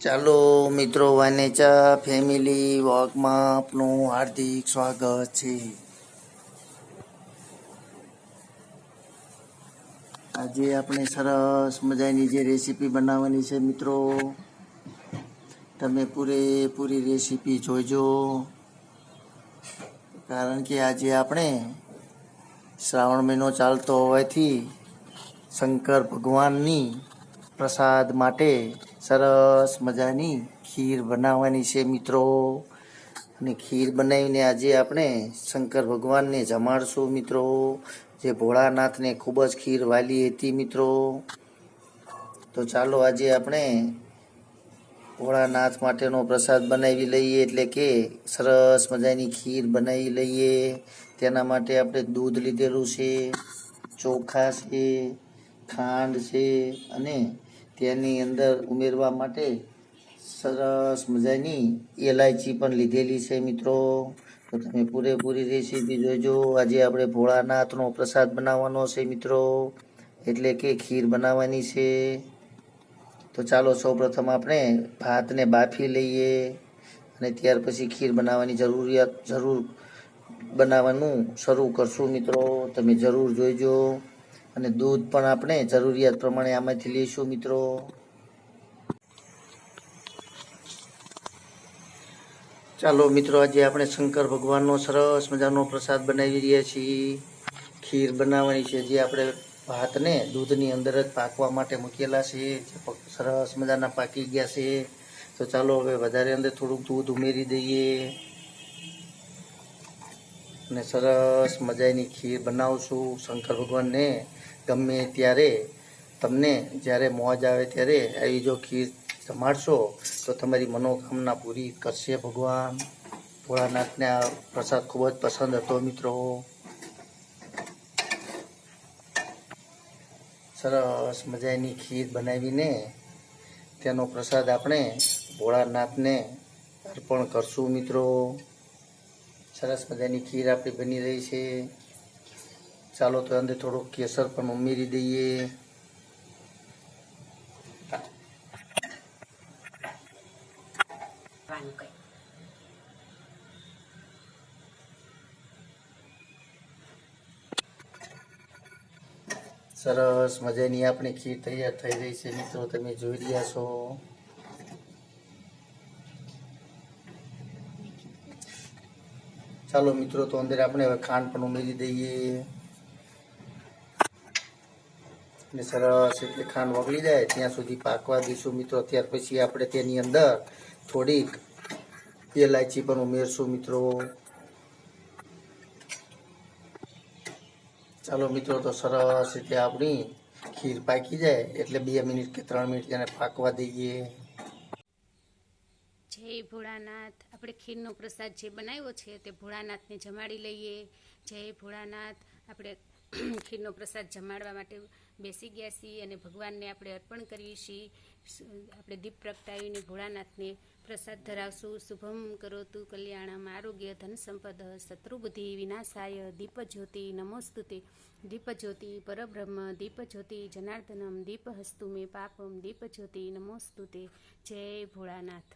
ચાલો મિત્રો વાનેચા ફેમિલી વોકમાં આપનું હાર્દિક સ્વાગત છે. આજે આપણે સરસ મજાની જે રેસીપી બનાવવાની છે મિત્રો, તમે પૂરેપૂરી રેસીપી જોઈજો કારણ કે આજે આપણે શ્રાવણ મહિનો ચાલતો હોવાથી શંકર ભગવાનની પ્રસાદ માટે સરસ મજાની ખીર બનાવવાની છે મિત્રો. અને ખીર બનાવીને આજે આપણે શંકર ભગવાનને જમાડશું મિત્રો. જે ભોળાનાથને ખૂબ જ ખીર વાલી હતી મિત્રો. તો ચાલો આજે આપણે ભોળાનાથ માટેનો પ્રસાદ બનાવી લઈએ. એટલે કે સરસ મજાની ખીર બનાવી લઈએ. તેના માટે આપણે દૂધ લીધેલું છે, ચોખા છે, ખાંડ છે અને તેની અંદર ઉમેરવા માટે સરસ મજાની એલાયચી પણ લીધેલી છે મિત્રો. તો તમે પૂરેપૂરી રેસીપી જોજો. આજે આપણે ભોળાનાથનો પ્રસાદ બનાવવાનો છે મિત્રો. એટલે કે ખીર બનાવવાની છે. તો ચાલો સૌપ્રથમ આપણે ભાતને બાફી લઈએ અને ત્યાર પછી ખીર બનાવવાની જરૂરિયાત જરૂર બનાવવાનું શરૂ કરશું મિત્રો. તમે જરૂર જોઈજો. અને દૂધ પણ આપણે જરૂરિયાત પ્રમાણે આમાંથી લઈશું, મિત્રો. ચાલો, મિત્રો, આજે આપણે શંકર ભગવાનનો સરસ મજાનો પ્રસાદ બનાવી રહ્યા છીએ. ખીર બનાવવાની છે, જે આપણે ભાતને દૂધની અંદર જ પાકવા માટે મૂકેલા છે. સરસ મજાના પાકી ગયા છે. તો ચાલો, હવે વધારે અંદર થોડુંક દૂધ ઉમેરી દઈએ. અને સરસ મજાની ખીર બનાવશું. શંકર ભગવાનને ગમે ત્યારે તમને જ્યારે મોજ આવે ત્યારે આવી જો ખીર જમાડશો તો તમારી મનોકામના પૂરી કરશે ભગવાન. ભોળાનાથને આ પ્રસાદ ખૂબ જ પસંદ હતો મિત્રો. સરસ મજાની ખીર બનાવીને તેનો પ્રસાદ આપણે ભોળાનાથને અર્પણ કરશું મિત્રો. સરસ મજાની ખીર આપણી બની રહી છે. ચાલો તો અંદર થોડુંક કેસર પણ ઉમેરી દઈએ. સરસ મજાની આપણી ખીર તૈયાર થઈ રહી છે. મિત્રો, તમે જોઈ રહ્યા છો. ચાલો મિત્રો, તો અંદર આપણે હવે ખાંડ પણ ઉમેરી દઈએ. અને સરસ એટલે ખાંડ વગળી જાય ત્યાં સુધી પાકવા દઈશું મિત્રો. ત્યાર પછી આપણે તેની અંદર થોડીક એલાયચી પણ ઉમેરશું મિત્રો. ચાલો મિત્રો, તો સરસ રીતે આપણી ખીર પાકી જાય. એટલે બે મિનિટ કે ત્રણ મિનિટ તેને પાકવા દઈએ. ભોળાનાથ, આપણે ખીરનો પ્રસાદ જે બનાવ્યો છે તે ભોળાનાથને જમાડી લઈએ. જય ભોળાનાથ. આપણે ખીરનો પ્રસાદ જમાડવા માટે બેસી ગયા છીએ અને ભગવાનને આપણે અર્પણ કરીએ છીએ. આપણે દીપ પ્રગટાવીને ભોળાનાથને પ્રસાદ ધરાવશું. શુભમ કરોતુ કલ્યાણમ આરોગ્ય ધન સંપદ શત્રુબુદ્ધિ વિનાશાય દીપ જ્યોતિ નમોસ્તુતે. દીપ જ્યોતિ પરબ્રહ્મ, દીપ જ્યોતિ જનાર્દનમ, દીપ હસ્તુ મે પાપમ, દીપ જ્યોતિ નમોસ્તુતે. જય ભોળાનાથ.